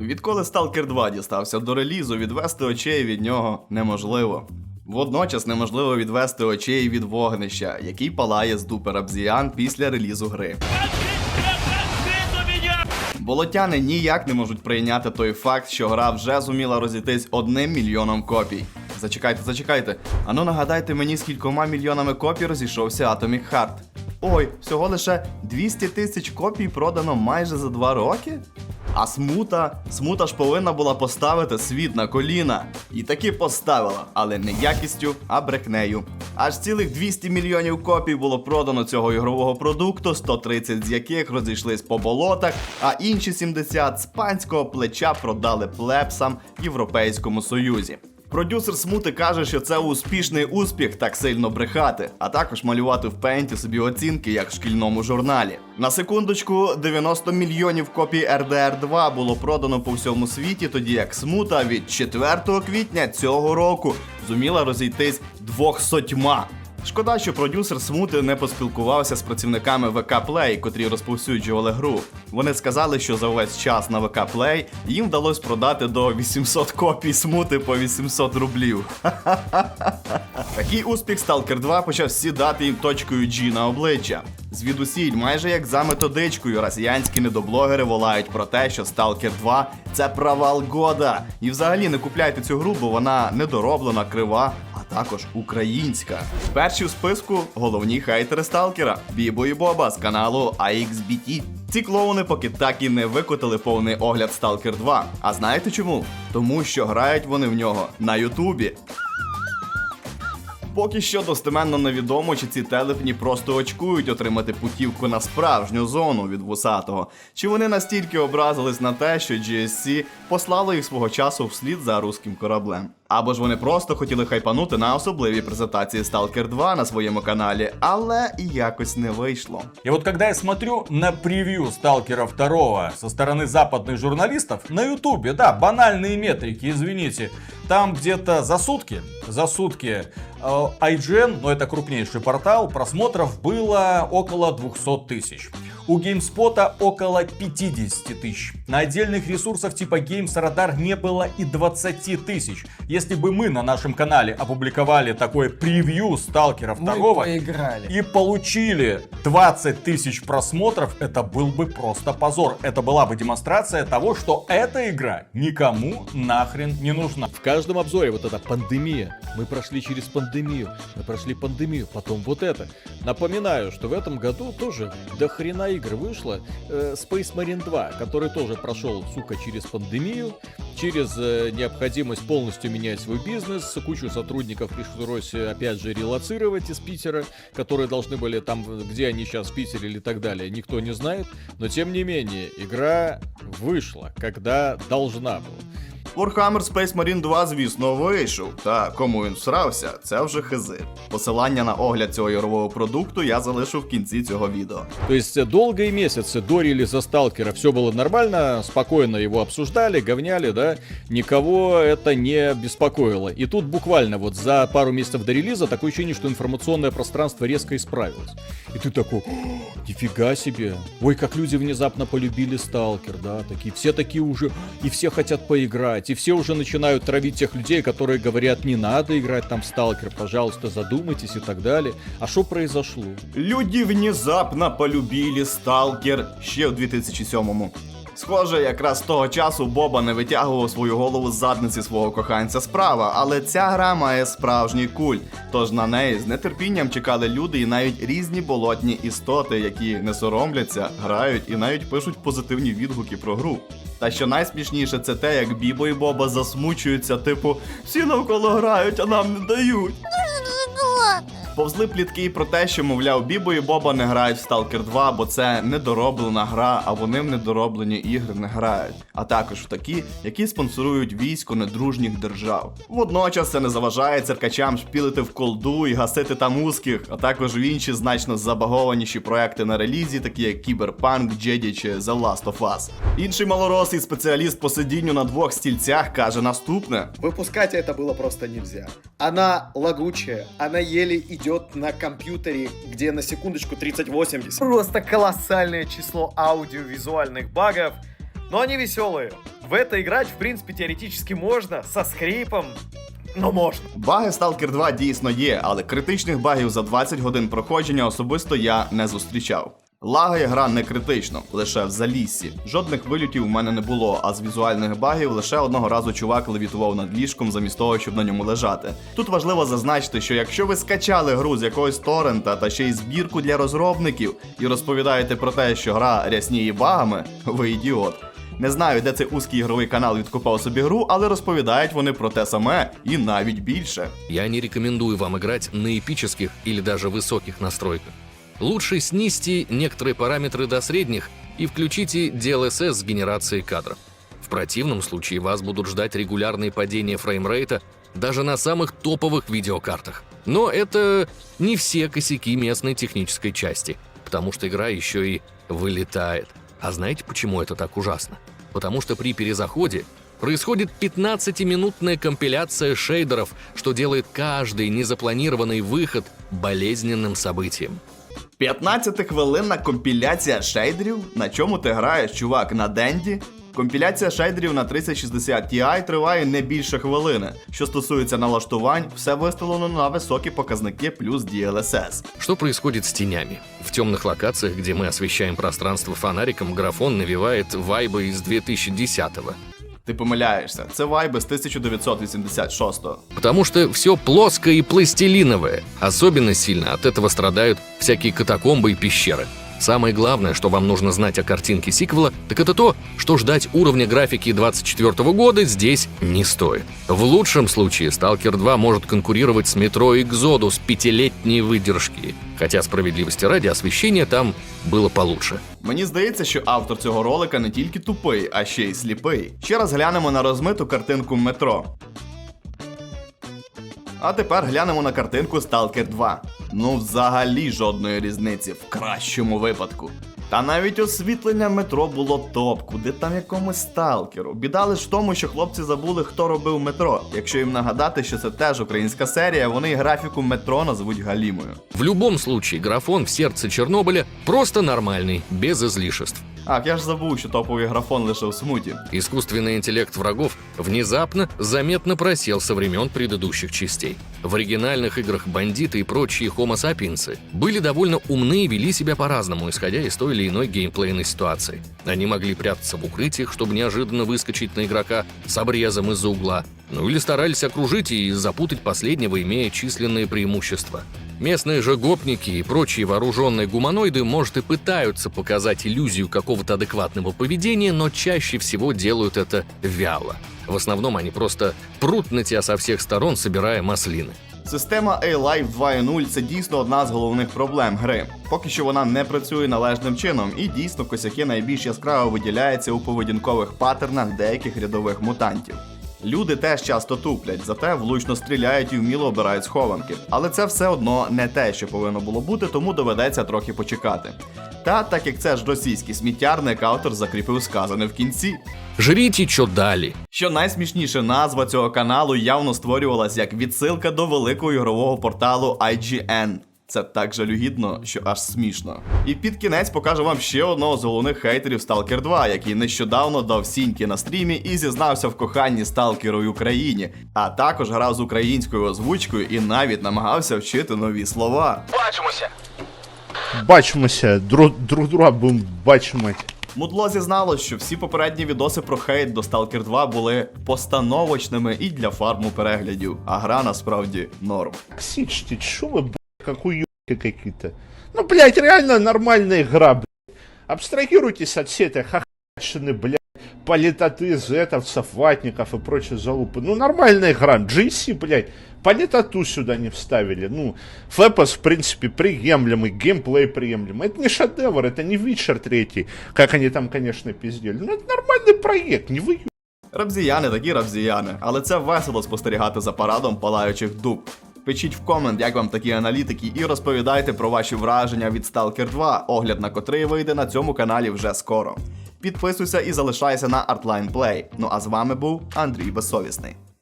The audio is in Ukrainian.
Відколи Stalker 2 дістався до релізу, відвести очей від нього неможливо. Водночас неможливо відвести очей від вогнища, який палає з дупер обзіян після релізу гри. Болотяни ніяк не можуть прийняти той факт, що гра вже зуміла розійтись одним мільйоном копій. Зачекайте, зачекайте. Ану нагадайте мені, скількома мільйонами копій розійшовся Atomic Heart. Ой, всього лише 200 тисяч копій продано майже за два роки? А смута, смута ж повинна була поставити світ на коліна. І таки поставила, але не якістю, а брехнею. Аж цілих 200 мільйонів копій було продано цього ігрового продукту, 130 з яких розійшлись по болотах, а інші 70 з панського плеча продали плепсам Європейському Союзі. Продюсер смути каже, що це успішний успіх так сильно брехати, а також малювати в пенті собі оцінки, як в шкільному журналі. На секундочку, 90 мільйонів копій RDR 2 було продано по всьому світі, тоді як смута від 4 квітня цього року зуміла розійтись двохсотьма. Шкода, що продюсер смути не поспілкувався з працівниками ВК Play, котрі розповсюджували гру. Вони сказали, що за увесь час на ВК Play їм вдалося продати до 800 копій смути по 800 рублів. Такий успіх Stalker 2 почав сідати їм точкою G на обличчя. Звідусіль, майже як за методичкою, росіянські недоблогери волають про те, що Stalker 2 це провал года. І взагалі не купляйте цю гру, бо вона недороблена, крива, а також українська. Перші в списку головні хейтери Сталкера Бібо і Боба з каналу AXBT. Ці клоуни поки так і не викотили повний огляд Stalker 2. А знаєте чому? Тому що грають вони в нього на Ютубі. Поки що достеменно невідомо, чи ці телепні просто очкують отримати путівку на справжню зону від вусатого, чи вони настільки образились на те, що GSC послало їх свого часу вслід за руським кораблем. Або ж вони просто хотіли хайпанути на особливій презентації Stalker 2 на своєму каналі, але і якось не вийшло. И вот когда я смотрю на превью Сталкера 2 со стороны западных журналистов на Ютубе, да, банальные метрики, извините, там где-то за сутки, за сутки э, IGN, но это крупнейший портал, просмотров было около 200 тысяч. У GameSpot около 50 тысяч. На отдельных ресурсах типа Games Radar не было и 20 тысяч. Если бы мы на нашем канале опубликовали такое превью Сталкера 2 Мы поиграли. и получили 20 тысяч просмотров, это был бы просто позор. Это была бы демонстрация того, что эта игра никому нахрен не нужна. В каждом обзоре вот эта пандемия. Мы прошли через пандемию. Мы прошли пандемию. Потом вот это. Напоминаю, что в этом году тоже до хрена игр вышло. Э, Space Marine 2, который тоже прошел, сука, через пандемию, через э, необходимость полностью менять свой бизнес. Кучу сотрудников пришлось, э, опять же, релацировать из Питера, которые должны были там, где они сейчас в Питере или так далее, никто не знает. Но тем не менее, игра вышла, когда должна была. Warhammer Space Marine 2, звісно, вийшов. Та кому він всрався, це вже хизи. Посилання на огляд цього ігрового продукту я залишу в кінці цього відео. То есть э, долгие месяцы до релиза Сталкера все было нормально, спокойно его обсуждали, говняли, да, никого это не беспокоило. И тут буквально вот за пару месяцев до релиза такое ощущение, что информационное пространство резко исправилось. И ты такой, «О, нифига себе, ой, как люди внезапно полюбили Сталкер, да, такие, все такие уже, и все хотят поиграть, и все уже начинают травить тех людей, которые говорят, не надо играть там в Сталкер, пожалуйста, задумайтесь и так далее. А что произошло? Люди внезапно полюбили Сталкер ще в 2007-му. Схоже, якраз того часу Боба не витягував свою голову з задниці свого коханця справа, але ця гра має справжній культ, тож на неї з нетерпінням чекали люди і навіть різні болотні істоти, які не соромляться, грають і навіть пишуть позитивні відгуки про гру. Та що найсмішніше, це те, як Бібо і Боба засмучуються, типу, всі навколо грають, а нам не дають. Повзли плітки і про те, що, мовляв, Бібо і Боба не грають в Stalker 2, бо це недороблена гра, а вони в недороблені ігри не грають, а також в такі, які спонсорують військо недружніх держав. Водночас це не заважає циркачам шпілити в колду і гасити там узких, а також в інші значно забагованіші проекти на релізі, такі як Кіберпанк, Джеді чи The Last of Us. Інший малоросий спеціаліст по сидінню на двох стільцях каже наступне: Выпускать это было просто нельзя. Она лагучая, она еле идет на компьютере, где на секундочку 3080. Просто колоссальное число аудиовизуальных багов. но они веселые. В это играть, в принципе, теоретически можно, со скрипом, но можно. Баги Stalker 2 дійсно є, але критичних багів за 20 годин проходження особисто я не зустрічав. Лагає гра не критично, лише в заліссі. Жодних вилютів у мене не було, а з візуальних багів лише одного разу чувак левітував над ліжком замість того, щоб на ньому лежати. Тут важливо зазначити, що якщо ви скачали гру з якогось торрента та ще й збірку для розробників і розповідаєте про те, що гра рясніє багами, ви ідіот. Не знаю, де цей узкий ігровий канал відкопав собі гру, але розповідають вони про те саме і навіть більше. Я не рекомендую вам играть на эпических или даже высоких настройках. Лучше снизьте некоторые параметры до средних и включите DLSS с генерацией кадров. В противном случае вас будут ждать регулярные падения фреймрейта даже на самых топовых видеокартах. Но это не все косяки местной технической части, потому что игра еще и вылетает. А знаете, почему это так ужасно? Потому что при перезаходе происходит 15-минутная компиляция шейдеров, что делает каждый незапланированный выход болезненным событием. 15-хвилинна компіляція шейдерів? На чому ти граєш, чувак, на Денді? Компіляція шейдерів на 3060 Ti триває не більше хвилини. Що стосується налаштувань, все виставлено на високі показники плюс DLSS. Что происходит с тенями? В темных локациях, где мы освещаем пространство фонариком, графон навевает вайбы из 2010-го. Ти помиляєшся, це вайби з 1986-го. Потому что все плоское и пластилиновое. Особенно сильно от этого страдают всякие катакомбы и пещеры. Самое главное, что вам нужно знать о картинке сиквела, так это то, что ждать уровня графики 24 года здесь не стоит. В лучшем случае Stalker 2 может конкурировать с Metro Exodus пятилетней выдержки, хотя справедливости ради освещение там было получше. Мені здається, що автор цього ролика не тільки тупий, а ще й сліпий. Ще раз глянемо на розмиту картинку метро. А тепер глянемо на картинку Stalker 2. Ну, взагалі жодної різниці в кращому випадку. Та навіть освітлення метро було топ, куди там якомусь сталкеру. Біда лише в тому, що хлопці забули, хто робив метро. Якщо їм нагадати, що це теж українська серія, вони графіку метро назвуть галімою. В будь-якому випадку графон в серці Чорнобиля просто нормальний, без излишеств. Ах, я ж забув, що топовий графон лише в смуті. Искусственный интеллект врагов внезапно заметно просел со времен предыдущих частей. В оригинальных играх бандиты и прочие хомо сапиенсы были довольно умны и вели себя по-разному, исходя из той или иной геймплейной ситуации. Они могли прятаться в укрытиях, чтобы неожиданно выскочить на игрока с обрезом из-за угла, ну или старались окружить и запутать последнего, имея численные преимущества. Местные же гопники и прочие вооруженные гуманоиды, может, и пытаются показать иллюзию какого-то адекватного поведения, но чаще всего делают это вяло. В основном они просто прут на тебя со всех сторон, собирая маслины. Система A-Life 2.0 це дійсно одна з головних проблем гри. Поки що вона не працює належним чином, і дійсно косяки найбільш яскраво виділяються у поведінкових паттернах деяких рядових мутантів. Люди теж часто туплять, зате влучно стріляють і вміло обирають схованки. Але це все одно не те, що повинно було бути, тому доведеться трохи почекати. Та так як це ж російський сміттярник, автор закріпив сказане в кінці. Жрите, что дали. Що найсмішніше, назва цього каналу явно створювалась як відсилка до великого ігрового порталу IGN. Це так жалюгідно, що аж смішно. І під кінець покажу вам ще одного з головних хейтерів Stalker 2, який нещодавно дав сіньки на стрімі і зізнався в коханні Сталкеру Україні, а також грав з українською озвучкою і навіть намагався вчити нові слова. Бачимося, друг, друг друга будемо бачимати. Мудло зізналось, що всі попередні відоси про хейт до Stalker 2 були постановочними і для фарму переглядів, а гра насправді норм. Что вы, блядь, как уёбки какие-то. Ну, блядь, реально нормальная игра, блядь. Абстрагируйтесь от всей этой хохотшины, блядь, политоты, зетовцев, ватников и прочей залупы. Ну, нормальная игра. GC, блядь, политоту сюда не вставили. Ну, Фэпос, в принципе, приемлемый, геймплей приемлемый. Это не шедевр, это не Witcher 3, как они там, конечно, пиздели. Ну, это нормальный проект, не вы Рабзіяни такі рабзіяни, але це весело спостерігати за парадом палаючих дуб. Пишіть в комент, як вам такі аналітики, і розповідайте про ваші враження від Stalker 2, огляд на котрий вийде на цьому каналі вже скоро. Підписуйся і залишайся на Artline Play. Ну а з вами був Андрій Безсовісний.